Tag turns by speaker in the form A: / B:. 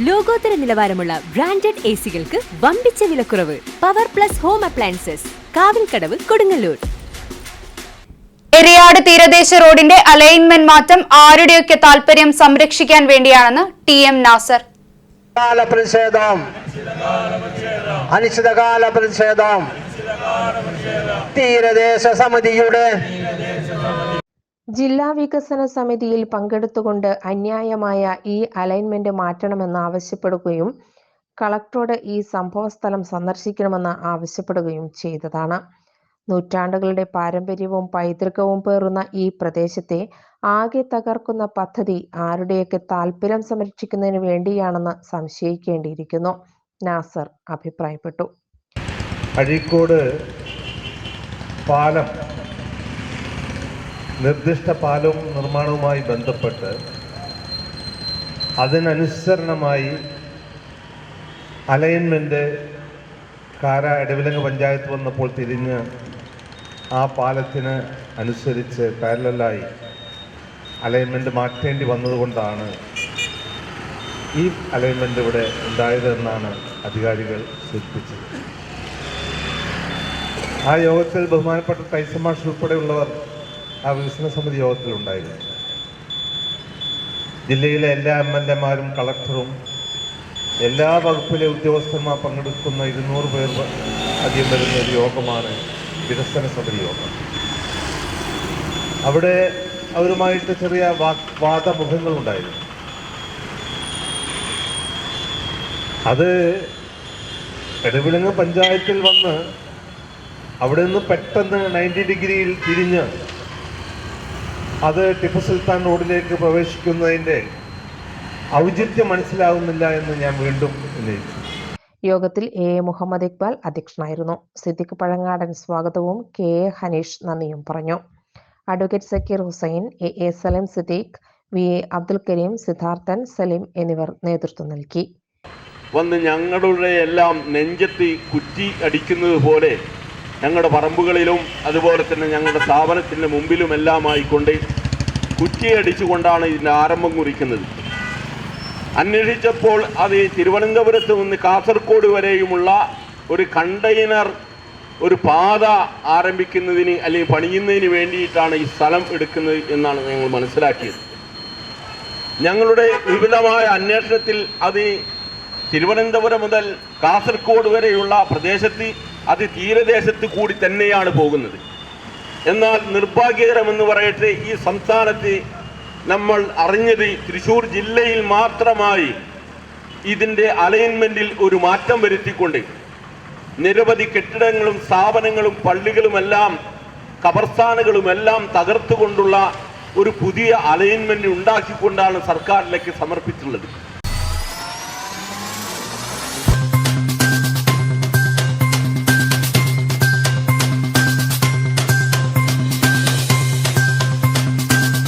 A: ലോകോത്തര നിലവാരമുള്ള branded A സികൾക്ക് വമ്പിച്ച വിലക്കുറവ്. Power plus home appliances Kavilkadavu Kodungallur.
B: Eriyad തീരദേശ റോഡിന്റെ അലൈൻമെന്റ് മാറ്റം ആരുടെയൊക്കെ താൽപര്യം സംരക്ഷിക്കാൻ വേണ്ടിയാണെന്ന് ടി എം നാസർ.
C: പ്രതിഷേധം. അനിശ്ചിതകാല പ്രതിഷേധം. തീരദേശ സമിതിയുടെ
D: ജില്ലാ വികസന സമിതിയിൽ പങ്കെടുത്തുകൊണ്ട് അന്യായമായ ഈ അലൈൻമെന്റ് മാറ്റണമെന്ന് ആവശ്യപ്പെടുകയും കളക്ടറോട് ഈ സംഭവസ്ഥലം സന്ദർശിക്കണമെന്ന് ആവശ്യപ്പെടുകയും ചെയ്തതാണ്. നൂറ്റാണ്ടുകളുടെ പാരമ്പര്യവും പൈതൃകവും പേറുന്ന ഈ പ്രദേശത്തെ ആകെ തകർക്കുന്ന പദ്ധതി ആരുടെയൊക്കെ താല്പര്യം സംരക്ഷിക്കുന്നതിന് വേണ്ടിയാണെന്ന് സംശയിക്കേണ്ടിയിരിക്കുന്നു. നാസർ അഭിപ്രായപ്പെട്ടു.
E: അഴീക്കോട് പാലം നിർദ്ദിഷ്ട പാലവും നിർമ്മാണവുമായി ബന്ധപ്പെട്ട് അതിനനുസരണമായി അലൈൻമെന്റ് കാര ഇടവിലങ്ങ് പഞ്ചായത്ത് വന്നപ്പോൾ തിരിഞ്ഞ് ആ പാലത്തിന് അനുസരിച്ച് പാരലായി അലൈൻമെന്റ് മാറ്റേണ്ടി വന്നതുകൊണ്ടാണ് ഈ അലൈൻമെന്റ് ഇവിടെ ഉണ്ടായതെന്നാണ് അധികാരികൾ സൂചിപ്പിച്ചത്. ആ യോഗത്തിൽ ബഹുമാനപ്പെട്ട ടൈസമാഷ് ഉൾപ്പെടെയുള്ളവർ ആ വികസന സമിതി യോഗത്തിലുണ്ടായിരുന്നു. ജില്ലയിലെ എല്ലാ എം എൽ എമാരും കളക്ടറും എല്ലാ വകുപ്പിലെ ഉദ്യോഗസ്ഥന്മാർ പങ്കെടുക്കുന്ന ഇരുന്നൂറ് പേർ അധികം വരുന്ന ഒരു യോഗമാണ് വികസന സമിതി യോഗം. അവിടെ അവരുമായിട്ട് ചെറിയ വാ- വാദമുഖങ്ങളുണ്ടായിരുന്നു. അത് എടവിലങ്ങ് പഞ്ചായത്തിൽ വന്ന് അവിടെ നിന്ന് പെട്ടെന്ന് നയന്റി ഡിഗ്രിയിൽ തിരിഞ്ഞ് അത് ടിപ്പു സുൽത്താൻ റോഡിലേക്ക് പ്രവേശിക്കുന്നതിന്റെ ഔചിത്യം മനസ്സിലാകുന്നില്ല എന്ന് ഞാൻ വീണ്ടും ഉന്നയിച്ചു.
D: യോഗത്തിൽ എ എ മുഹമ്മദ് ഇക്ബാൽ അധ്യക്ഷനായിരുന്നു. സിദ്ദിഖ് പഴങ്ങാടൻ സ്വാഗതവും കെ എ ഹനീഷ് നന്ദിയും പറഞ്ഞു. Advocate Zakir Hussain A A Salim Siddique V A Abdul Karim Siddharthan Salim എന്നിവർ നേതൃത്വം നൽകി.
F: വന്ന് ഞങ്ങളുടെ എല്ലാം നെഞ്ചത്തി കുറ്റി അടിക്കുന്നത് പോലെ ഞങ്ങളുടെ പറമ്പുകളിലും അതുപോലെ തന്നെ ഞങ്ങളുടെ സ്ഥാപനത്തിന്റെ മുമ്പിലുമെല്ലാമായിക്കൊണ്ട് കുറ്റിയടിച്ചുകൊണ്ടാണ് ഇതിന്റെ ആരംഭം കുറിക്കുന്നത്. അന്വേഷിച്ചപ്പോൾ അത് തിരുവനന്തപുരത്ത് നിന്ന് കാസർഗോഡ് വരെയുമുള്ള ഒരു കണ്ടെയ്നർ ഒരു പാത ആരംഭിക്കുന്നതിന് അല്ലെങ്കിൽ പണിയുന്നതിന് വേണ്ടിയിട്ടാണ് ഈ സ്ഥലം എടുക്കുന്നത് എന്നാണ് ഞങ്ങൾ മനസ്സിലാക്കിയത്. ഞങ്ങളുടെ വിപുലമായ അന്വേഷണത്തിൽ അത് തിരുവനന്തപുരം മുതൽ കാസർഗോഡ് വരെയുള്ള പ്രദേശത്ത് അത് തീരദേശത്ത് കൂടി തന്നെയാണ് പോകുന്നത്. എന്നാൽ നിർഭാഗ്യകരമെന്ന് പറയട്ടെ ഈ സംസ്ഥാനത്ത് നമ്മൾ അറിഞ്ഞത് തൃശ്ശൂർ ജില്ലയിൽ മാത്രമായി ഇതിന്റെ അലൈൻമെന്റിൽ ഒരു മാറ്റം വരുത്തിക്കൊണ്ട് നിരവധി കെട്ടിടങ്ങളും സ്ഥാപനങ്ങളും പള്ളികളുമെല്ലാം കബർസ്ഥാനുകളുമെല്ലാം തകർത്തുകൊണ്ടുള്ള ഒരു പുതിയ അലൈൻമെന്റ് ഉണ്ടാക്കിക്കൊണ്ടാണ് സർക്കാരിലേക്ക് സമർപ്പിച്ചിട്ടുള്ളത്.